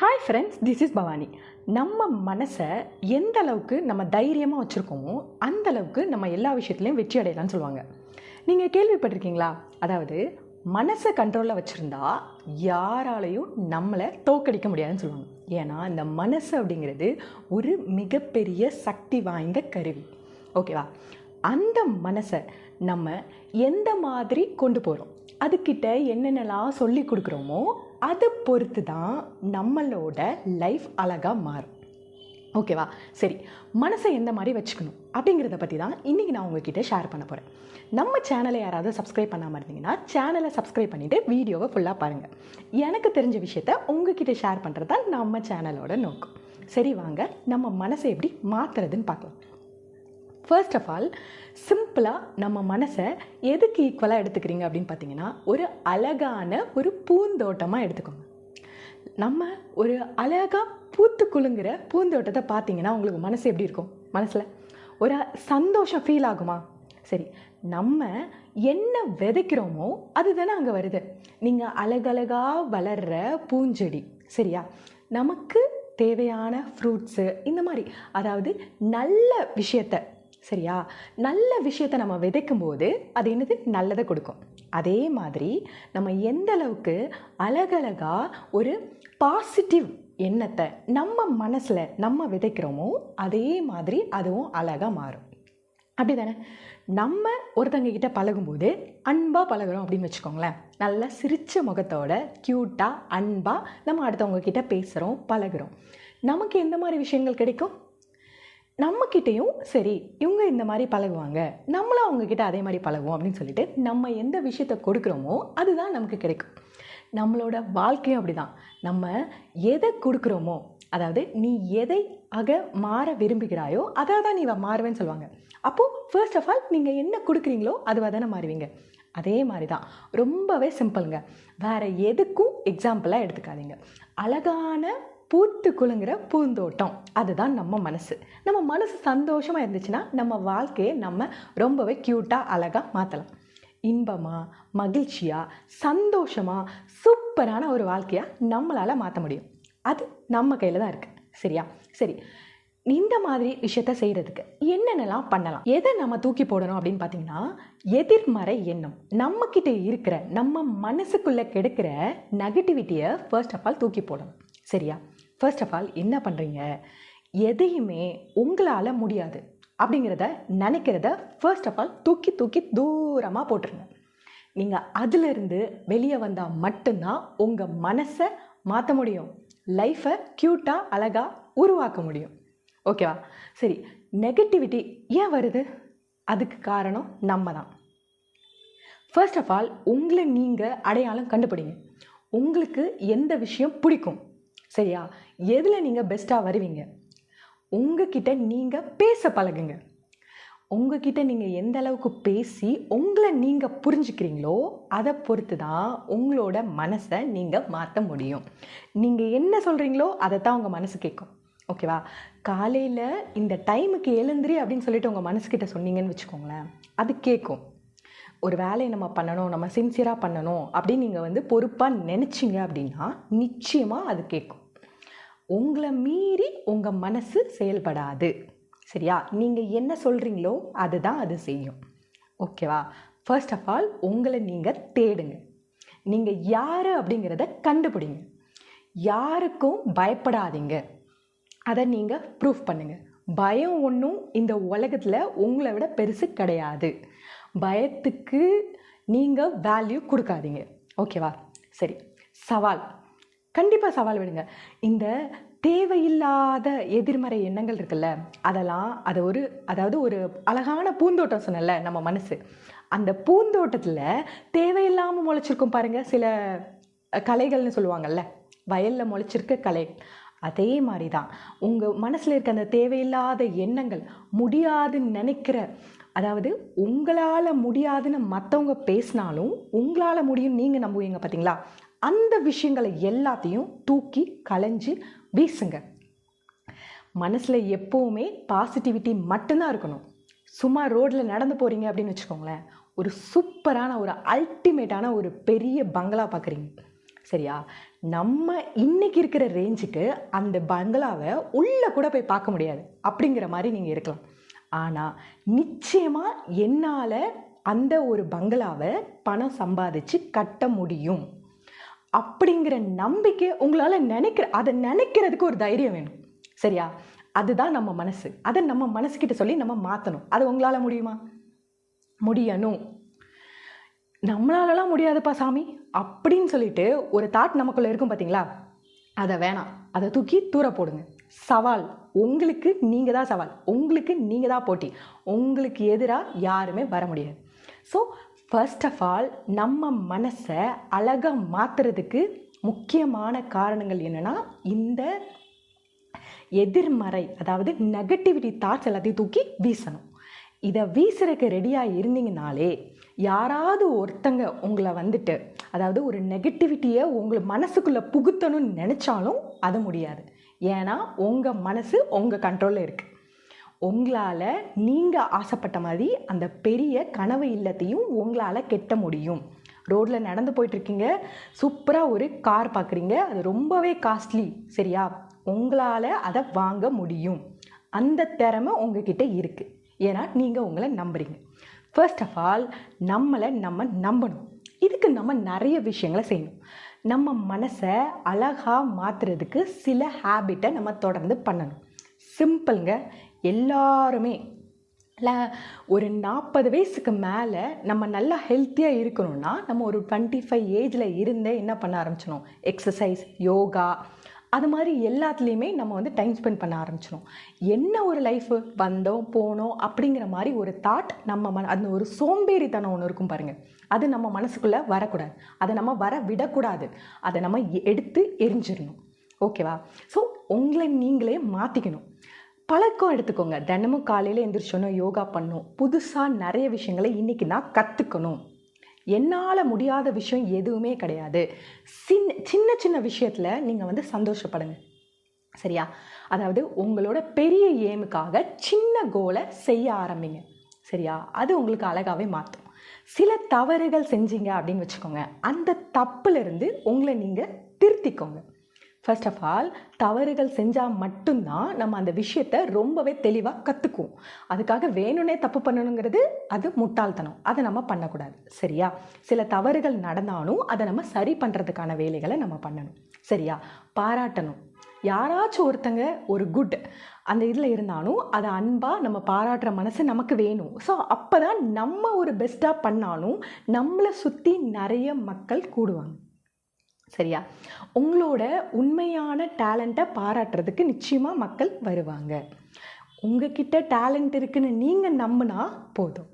Hi friends this is Bhavani நம்ம மனசை எந்த அளவுக்கு நம்ம தைரியமாக வச்சுருக்கோமோ அந்த அளவுக்கு நம்ம எல்லா விஷயத்துலையும் வெற்றி அடையலாம்னு சொல்லுவாங்க. நீங்கள் கேள்விப்பட்டிருக்கீங்களா? அதாவது மனசை கண்ட்ரோலில் வச்சுருந்தா யாராலையும் நம்மளை தோக்கடிக்க முடியாதுன்னு சொல்லுவாங்க. ஏன்னா இந்த மனசு அப்படிங்கிறது ஒரு மிகப்பெரிய சக்தி வாய்ந்த கருவி. ஓகேவா அந்த மனசை நம்ம எந்த மாதிரி கொண்டு போகிறோம் அதுக்கிட்ட என்னென்னலாம் சொல்லி கொடுக்குறோமோ அதை பொறுத்து தான் நம்மளோட லைஃப் அழகாக மாறும். ஓகேவா சரி மனசை எந்த மாதிரி வச்சுக்கணும் அப்படிங்கிறத பற்றி தான் இன்றைக்கி நான் உங்ககிட்ட ஷேர் பண்ண போகிறேன் நம்ம சேனலை யாராவது சப்ஸ்கிரைப் பண்ணாமல் இருந்தீங்கன்னா சேனலை சப்ஸ்கிரைப் பண்ணிவிட்டு வீடியோவை ஃபுல்லாக பாருங்கள் எனக்கு தெரிஞ்ச விஷயத்த உங்ககிட்ட ஷேர் பண்ணுறது தான் நம்ம சேனலோட நோக்கம். சரி வாங்க நம்ம மனசை எப்படி மாற்றுறதுன்னு பார்க்கலாம். ஃபர்ஸ்ட் ஆஃப் ஆல் சிம்பிளாக நம்ம மனசை எதுக்கு ஈக்குவலாக எடுத்துக்கிறீங்க அப்படின்னு பார்த்தீங்கன்னா ஒரு அழகான ஒரு பூந்தோட்டமாக எடுத்துக்கோங்க. நம்ம ஒரு அழகாக பூத்து குலுங்குற பூந்தோட்டத்தை பார்த்தீங்கன்னா உங்களுக்கு மனசு எப்படி இருக்கும்? மனசில் ஒரு சந்தோஷம் ஃபீல் ஆகுமா? சரி நம்ம என்ன விதைக்கிறோமோ அதுதானே அங்கே வருது. நீங்கள் அழகழகாக வளர்கிற பூஞ்செடி சரியா? நமக்கு தேவையான ஃப்ரூட்ஸு இந்த மாதிரி. அதாவது நல்ல விஷயத்த சரியா? நல்ல விஷயத்தை நம்ம விதைக்கும் போது அது என்னது? நல்லதை கொடுக்கும். அதே மாதிரி நம்ம எந்த அளவுக்கு அழகழகாக ஒரு பாசிட்டிவ் எண்ணத்தை நம்ம மனசில் நம்ம விதைக்கிறோமோ அதே மாதிரி அதுவும் அழகாக மாறும். அப்படி தானே நம்ம ஒருத்தங்க கிட்ட பழகும்போது அன்பாக பழகுறோம் அப்படின்னு வச்சுக்கோங்களேன். நல்லா சிரிச்ச முகத்தோட க்யூட்டாக அன்பாக நம்ம அடுத்தவங்க கிட்ட பேசுகிறோம் பழகுறோம். நமக்கு எந்த மாதிரி விஷயங்கள் கிடைக்கும்? நம்மக்கிட்டேயும் சரி இவங்க இந்த மாதிரி பழகுவாங்க. நம்மளும் அவங்கக்கிட்ட அதே மாதிரி பழகுவோம் அப்படின்னு சொல்லிட்டு நம்ம எந்த விஷயத்தை கொடுக்குறோமோ அதுதான் நமக்கு கிடைக்கும். நம்மளோட வாழ்க்கையும் அப்படி தான் நம்ம எதை கொடுக்குறோமோ அதாவது நீ எதை ஆக மாற விரும்புகிறாயோ அதை தான் நீ மாறுவேன்னு சொல்லுவாங்க. அப்போது ஃபர்ஸ்ட் ஆஃப் ஆல் நீங்கள் என்ன கொடுக்குறீங்களோ அதுவாக தானே மாறுவீங்க. அதே மாதிரி தான் ரொம்பவே சிம்பிளுங்க வேறு எதுக்கும் எக்ஸாம்பிளாக எடுத்துக்காதீங்க. அழகான பூத்து குலுங்குற பூந்தோட்டம். அதுதான் நம்ம மனசு. நம்ம மனசு சந்தோஷமாக இருந்துச்சுன்னா நம்ம வாழ்க்கையை நம்ம ரொம்பவே க்யூட்டாக அழகாக மாற்றலாம் இன்பமாக மகிழ்ச்சியாக சந்தோஷமாக சூப்பரான ஒரு வாழ்க்கையாக நம்மளால் மாற்ற முடியும். அது நம்ம கையில் தான் இருக்குது சரியா? சரி. இந்த மாதிரி விஷயத்த செய்கிறதுக்கு என்னென்னலாம் பண்ணலாம்? எதை நம்ம தூக்கி போடணும் அப்படின்னு பார்த்தீங்கன்னா எதிர்மறை எண்ணம். நம்மக்கிட்ட இருக்கிற நம்ம மனசுக்குள்ளே கெடுக்கிற நெகட்டிவிட்டியை ஃபர்ஸ்ட் ஆஃப் ஆல் தூக்கி போடணும். சரியா? ஃபர்ஸ்ட் ஆஃப் ஆல் என்ன பண்ணுறீங்க எதையுமே உங்களால் முடியாது. அப்படிங்கிறத நினைக்கிறத ஃபர்ஸ்ட் ஆஃப் ஆல் தூக்கி தூக்கி தூரமாக போட்டுருங்க. நீங்கள் அதிலிருந்து வெளியே வந்தால் மட்டும்தான் உங்கள் மனசை மாற்ற முடியும். லைஃப்பை க்யூட்டாக அழகாக உருவாக்க முடியும். ஓகேவா சரி நெகட்டிவிட்டி ஏன் வருது? அதுக்கு காரணம் நம்ம தான் ஃபர்ஸ்ட் ஆஃப் ஆல் உங்களை நீங்கள் அடையாளம் கண்டுபிடிங்க. உங்களுக்கு எந்த விஷயம் பிடிக்கும்? சரியா? எதில் நீங்கள் பெஸ்ட்டாக வருவீங்க? உங்ககிட்ட நீங்கள் பேச பழகுங்க. உங்ககிட்ட நீங்கள் எந்த அளவுக்கு பேசி உங்களை நீங்கள் புரிஞ்சுக்கிறீங்களோ அதை பொறுத்து தான் உங்களோட மனசை நீங்கள் மாற்ற முடியும். நீங்கள் என்ன சொல்கிறீங்களோ அதை தான் உங்கள் மனசு கேட்கும் ஓகேவா? காலையில் இந்த டைமுக்கு எழுந்திரி அப்படின்னு சொல்லிட்டு உங்கள் மனசுக்கிட்ட சொன்னீங்கன்னு வச்சுக்கோங்களேன் அது கேட்கும் ஒரு வேலையை நம்ம பண்ணணும் நம்ம சின்சியராக பண்ணணும் அப்படின்னு நீங்கள் வந்து பொறுப்பாக நினச்சிங்க அப்படின்னா நிச்சயமாக அது கேட்கும் உங்களை மீறி உங்கள் மனசு செயல்படாது. சரியா? நீங்கள் என்ன சொல்கிறீங்களோ அதுதான் அது செய்யும். ஓகேவா? ஃபர்ஸ்ட் ஆஃப் ஆல் உங்களை நீங்கள் தேடுங்க. நீங்கள் யார் அப்படிங்கிறத கண்டுபிடிங்க. யாருக்கும் பயப்படாதீங்க. அதை நீங்கள் ப்ரூஃப் பண்ணுங்கள் பயம் ஒன்றும் இந்த உலகத்தில் உங்களை விட பெருசு கிடையாது. பயத்துக்கு நீங்கள் வேல்யூ கொடுக்காதீங்க. ஓகேவா? சரி. சவால். கண்டிப்பாக சவால் விடுங்க. இந்த தேவையில்லாத எதிர்மறை எண்ணங்கள் இருக்குல்ல அதெல்லாம் அதை ஒரு அதாவது ஒரு அழகான பூந்தோட்டம் சொன்னல நம்ம மனசு. அந்த பூந்தோட்டத்தில் தேவையில்லாமல் முளைச்சிருக்கும் பாருங்கள் சில கலைகள்னு சொல்லுவாங்கல்ல வயலில் முளைச்சிருக்க கலை. அதே மாதிரி தான் உங்கள் மனசில் இருக்க அந்த தேவையில்லாத எண்ணங்கள் முடியாதுன்னு நினைக்கிற அதாவது உங்களால் முடியாதுன்னு மற்றவங்க பேசினாலும் உங்களால் முடியும் நீங்கள் நம்புவீங்க பார்த்தீங்களா அந்த விஷயங்களை எல்லாத்தையும் தூக்கி களைஞ்சு வீசுங்க. மனசில் எப்போவுமே பாசிட்டிவிட்டி மட்டும்தான் இருக்கணும். சும்மா ரோட்டில் நடந்து போகிறீங்க அப்படின்னு வச்சுக்கோங்களேன். ஒரு சூப்பரான ஒரு அல்டிமேட்டான ஒரு பெரிய பங்களா பார்க்குறீங்க சரியா? நம்ம இன்னைக்கு இருக்கிற ரேஞ்சுக்கு அந்த பங்களாவை உள்ளே கூட போய் பார்க்க முடியாது. அப்படிங்கிற மாதிரி நீங்கள் இருக்கலாம். ஆனால் நிச்சயமாக என்னால் அந்த ஒரு பங்களாவை பணம் சம்பாதிச்சு கட்ட முடியும். அப்படிங்கிற நம்பிக்கை உங்களால் நினைக்கிற அதை நினைக்கிறதுக்கு ஒரு தைரியம் வேணும். சரியா? அதுதான் நம்ம மனசு. அதை நம்ம மனசுக்கிட்ட சொல்லி நம்ம மாற்றணும் அது உங்களால் முடியுமா? முடியணும். நம்மளாலலாம் முடியாதுப்பா சாமி. அப்படின்னு சொல்லிட்டு ஒரு தாட் நமக்குள்ளே இருக்கும் பார்த்தீங்களா அதை வேணாம். அதை தூக்கி தூர போடுங்க. சவால். உங்களுக்கு நீங்கள் தான் சவால். உங்களுக்கு நீங்கள் தான் போட்டி. உங்களுக்கு எதிராக யாருமே வர முடியாது. ஸோ ஃபர்ஸ்ட் ஆஃப் ஆல் நம்ம மனசை அழகாக மாற்றுறதுக்கு முக்கியமான காரணங்கள் என்னென்னா இந்த எதிர்மறை அதாவது நெகட்டிவிட்டி தாட்ஸ் எல்லாத்தையும் தூக்கி வீசணும். இதை வீசுறதுக்கு ரெடியாக இருந்தீங்கனாலே யாராவது ஒருத்தங்க உங்களை வந்துட்டு அதாவது ஒரு நெகட்டிவிட்டியை உங்களை மனசுக்குள்ளே புகுத்தணும்னு நினச்சாலும் அது முடியாது. ஏன்னா உங்கள் மனசு உங்கள் கண்ட்ரோலில் இருக்குது உங்களால் நீங்கள் ஆசைப்பட்ட மாதிரி அந்த பெரிய கனவு இல்லத்தையும் உங்களால் கெட்ட முடியும். ரோட்டில் நடந்து போயிட்டுருக்கீங்க. சூப்பராக ஒரு கார் பார்க்குறீங்க அது ரொம்பவே காஸ்ட்லி சரியா? உங்களால் அதை வாங்க முடியும். அந்த திறமை உங்ககிட்ட இருக்குது ஏன்னா நீங்கள் உங்களை நம்புறீங்க. ஃபர்ஸ்ட் ஆஃப் ஆல் நம்மளை நம்ம நம்பணும். இதுக்கு நம்ம நிறைய விஷயங்களை செய்யணும். நம்ம மனசை அழகாக மாற்றுறதுக்கு சில ஹேபிட்டை நம்ம தொடர்ந்து பண்ணணும். சிம்பிளுங்க எல்லாருமே ஒரு நாற்பது வயசுக்கு மேலே நம்ம நல்லா ஹெல்த்தியாக இருக்கணும்னா நம்ம ஒரு டுவெண்ட்டி ஃபைவ் ஏஜில் இருந்தே என்ன பண்ண ஆரம்பிச்சிடும் எக்ஸசைஸ் யோகா அது மாதிரி எல்லாத்துலேயுமே நம்ம வந்து டைம் ஸ்பெண்ட் பண்ண ஆரம்பிச்சிடும் என்ன ஒரு லைஃபு வந்தோம் போனோம் அப்படிங்கிற மாதிரி ஒரு தாட் நம்ம மன அந்த ஒரு சோம்பேறித்தனம் ஒன்று இருக்கும் பாருங்கள் அது நம்ம மனசுக்குள்ளே வரக்கூடாது. அதை நம்ம வர விடக்கூடாது. அதை நம்ம எடுத்து எரிஞ்சிடணும். ஓகேவா ஸோ உங்களை நீங்களே மாற்றிக்கணும் பழக்கம் எடுத்துக்கோங்க. தினமும் காலையில் எந்திரிச்சோன்னே யோகா பண்ணணும் புதுசாக நிறைய விஷயங்களை இன்றைக்கி நான் கற்றுக்கணும் என்னால் முடியாத விஷயம் எதுவுமே கிடையாது. சின்ன சின்ன சின்ன விஷயத்தில் நீங்கள் வந்து சந்தோஷப்படுங்க. சரியா? அதாவது உங்களோட பெரிய ஏமுக்காக சின்ன கோலை செய்ய ஆரம்பிங்க. சரியா? அது உங்களுக்கு அழகாகவே மாற்றும் சில தவறுகள் செஞ்சீங்க அப்படின்னு வச்சுக்கோங்க. அந்த தப்புலேருந்து உங்களை நீங்கள் திருத்திக்கோங்க. ஃபர்ஸ்ட் ஆஃப் ஆல் தவறுகள் செஞ்சால் மட்டும்தான் நம்ம அந்த விஷயத்தை ரொம்பவே தெளிவாக கற்றுக்குவோம் அதுக்காக வேணும்னே தப்பு பண்ணணுங்கிறது அது முட்டாள்தனம். அதை நம்ம பண்ணக்கூடாது. சரியா? சில தவறுகள் நடந்தாலும் அதை நம்ம சரி பண்ணுறதுக்கான வேலைகளை நம்ம பண்ணணும். சரியா? பாராட்டணும். யாராச்சும் ஒருத்தங்க ஒரு குட் அந்த இதில் இருந்தாலும் அதை அன்பாக நம்ம பாராட்டுற மனசு நமக்கு வேணும். ஸோ அப்போ தான் நம்ம ஒரு பெஸ்ட்டாக பண்ணாலும் நம்மளை சுற்றி நிறைய மக்கள் கூடுவாங்க. சரியா? உங்களோட உண்மையான டேலண்ட்டை பாராட்டுறதுக்கு நிச்சயமாக மக்கள் வருவாங்க. உங்ககிட்ட டேலண்ட் இருக்குன்னு நீங்கள் நம்பினா போதும்.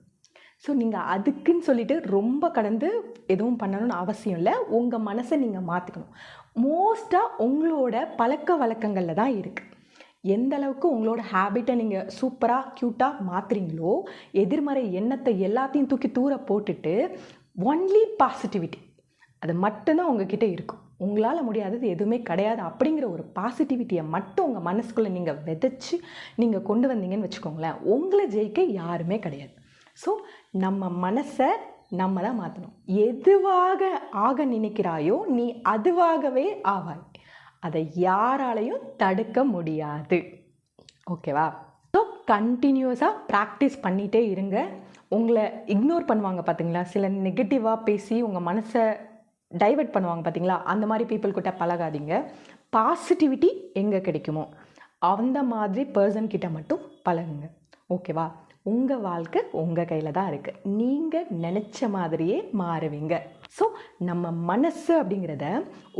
ஸோ நீங்கள் அதுக்குன்னு சொல்லிட்டு ரொம்ப கடந்து எதுவும் பண்ணணும்னு அவசியம் இல்லை. உங்கள் மனசை நீங்கள் மாற்றிக்கணும் மோஸ்ட்டாக உங்களோட பழக்க வழக்கங்களில் தான் இருக்குது எந்த அளவுக்கு உங்களோட ஹேபிட்டை நீங்கள் சூப்பராக க்யூட்டாக மாற்றுறீங்களோ எதிர்மறை எண்ணத்தை எல்லாத்தையும் தூக்கி தூர போட்டுட்டு ஒன்லி பாசிட்டிவிட்டி அது மட்டும்தான் உங்ககிட்ட இருக்கும். உங்களால் முடியாதது எதுவுமே கிடையாது அப்படிங்கிற ஒரு பாசிட்டிவிட்டியை மட்டும் உங்கள் மனசுக்குள்ளே நீங்கள் விதைச்சி நீங்கள் கொண்டு வந்தீங்கன்னு வச்சுக்கோங்களேன். உங்களை ஜெயிக்க யாருமே கிடையாது. ஸோ நம்ம மனசை நம்ம தான் மாற்றணும் எதுவாக ஆக நினைக்கிறாயோ நீ அதுவாகவே ஆவாய். அதை யாராலையும் தடுக்க முடியாது. ஓகேவா ஸோ கண்டினியூஸாக ப்ராக்டிஸ் பண்ணிகிட்டே இருங்க. உங்களை இக்னோர் பண்ணுவாங்க பார்த்தீங்களா சில நெகட்டிவாக பேசி உங்கள் மனசை டைவர்ட் பண்ணுவாங்க பார்த்தீங்களா அந்த மாதிரி பீப்புள் கிட்ட பழகாதீங்க. பாசிட்டிவிட்டி எங்கே கிடைக்குமோ அந்த மாதிரி பர்சன் கிட்ட மட்டும் பழகுங்க. ஓகேவா உங்கள் வாழ்க்கை உங்கள் கையில் தான் இருக்குது நீங்கள் நினச்ச மாதிரியே மாறுவீங்க. ஸோ நம்ம மனசு அப்படிங்கிறத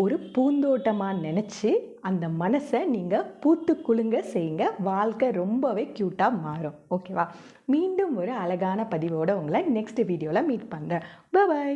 ஒரு பூந்தோட்டமாக நினச்சி அந்த மனசை நீங்கள் பூத்து குலுங்க செய்யுங்க. வாழ்க்கை ரொம்பவே க்யூட்டாக மாறும். ஓகேவா மீண்டும் ஒரு அழகான பதிவோடு உங்களை நெக்ஸ்ட் வீடியோவில் மீட் பண்ணுறேன் பாய்